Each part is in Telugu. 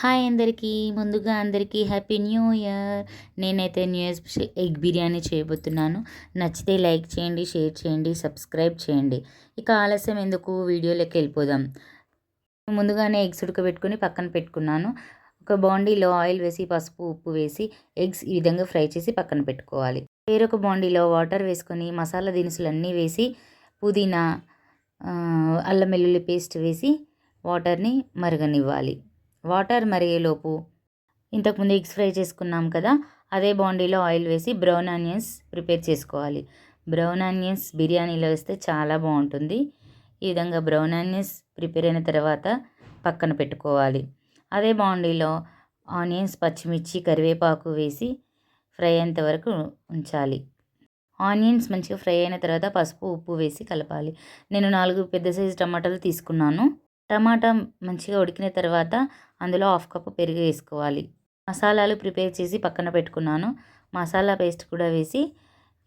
హాయ్ అందరికీ ముందుగా అందరికీ హ్యాపీ న్యూ ఇయర్ నేనైతే న్యూ ఇయర్ ఎగ్ బిర్యానీ చేయబోతున్నాను. నచ్చితే లైక్ చేయండి షేర్ చేయండి సబ్స్క్రైబ్ చేయండి. ఇక ఆలస్యం ఎందుకు? వీడియోలోకి వెళ్ళిపోదాం. ముందుగానే ఎగ్స్ ఉడకబెట్టుకొని పక్కన పెట్టుకున్నాను. ఒక బాండీలో ఆయిల్ వేసి పసుపు ఉప్పు వేసి ఎగ్స్ ఈ విధంగా ఫ్రై చేసి పక్కన పెట్టుకోవాలి. వేరొక బాండీలో వాటర్ వేసుకొని మసాలా దినుసులు అన్నీ వేసి పుదీనా అల్లం వెల్లుల్లి పేస్ట్ వేసి వాటర్ని మరగనివ్వాలి. వాటర్ మరిగేలోపు ఇంతకుముందు ఎగ్స్ ఫ్రై చేసుకున్నాం కదా అదే బాండీలో ఆయిల్ వేసి బ్రౌన్ ఆనియన్స్ ప్రిపేర్ చేసుకోవాలి. బ్రౌన్ ఆనియన్స్ బిర్యానీలో వేస్తే చాలా బాగుంటుంది. ఈ విధంగా బ్రౌన్ ఆనియన్స్ ప్రిపేర్ అయిన తర్వాత పక్కన పెట్టుకోవాలి. అదే బాండీలో ఆనియన్స్ పచ్చిమిర్చి కరివేపాకు వేసి ఫ్రై అయ్యేంత వరకు ఉంచాలి. ఆనియన్స్ మంచిగా ఫ్రై అయిన తర్వాత పసుపు ఉప్పు వేసి కలపాలి. నేను నాలుగు పెద్ద సైజు టమాటాలు తీసుకున్నాను. టమాటా మంచిగా ఉడికిన తర్వాత అందులో హాఫ్ కప్ పెరుగు వేసుకోవాలి. మసాలాలు ప్రిపేర్ చేసి పక్కన పెట్టుకున్నాను. మసాలా పేస్ట్ కూడా వేసి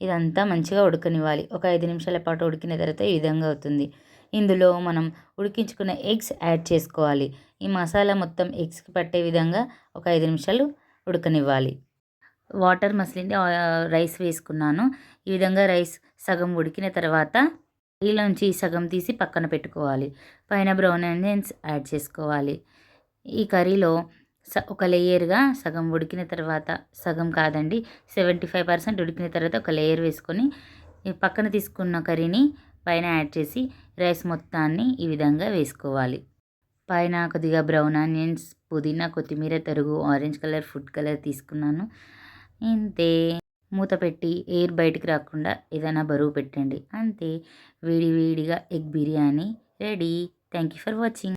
ఇదంతా మంచిగా ఉడకనివ్వాలి. ఒక ఐదు నిమిషాల పాటు ఉడికిన తర్వాత ఈ విధంగా అవుతుంది. ఇందులో మనం ఉడికించుకున్న ఎగ్స్ యాడ్ చేసుకోవాలి. ఈ మసాలా మొత్తం ఎగ్స్కి పట్టే విధంగా ఒక ఐదు నిమిషాలు ఉడకనివ్వాలి. వాటర్ మసిలింది రైస్ వేసుకున్నాను. ఈ విధంగా రైస్ సగం ఉడికిన తర్వాత ఈలోంచి సగం తీసి పక్కన పెట్టుకోవాలి. పైన బ్రౌన్ ఆనియన్స్ యాడ్ చేసుకోవాలి. ఈ కర్రీలో స ఒక లేయర్గా సగం ఉడికిన తర్వాత సగం కాదండి సెవెంటీ ఫైవ్ పర్సెంట్ ఉడికిన తర్వాత ఒక లేయర్ వేసుకొని పక్కన తీసుకున్న కర్రీని పైన యాడ్ చేసి రైస్ మొత్తాన్ని ఈ విధంగా వేసుకోవాలి. పైన కొద్దిగా బ్రౌన్ ఆనియన్స్ పుదీనా కొత్తిమీర తరుగు ఆరెంజ్ కలర్ ఫుడ్ కలర్ తీసుకున్నాను. ఇంతే. మూత పెట్టి ఎయిర్ బయటికి రాకుండా ఏదైనా బరువు పెట్టండి. అంతే. వేడి వేడిగా egg biryani ready. Thank you for watching.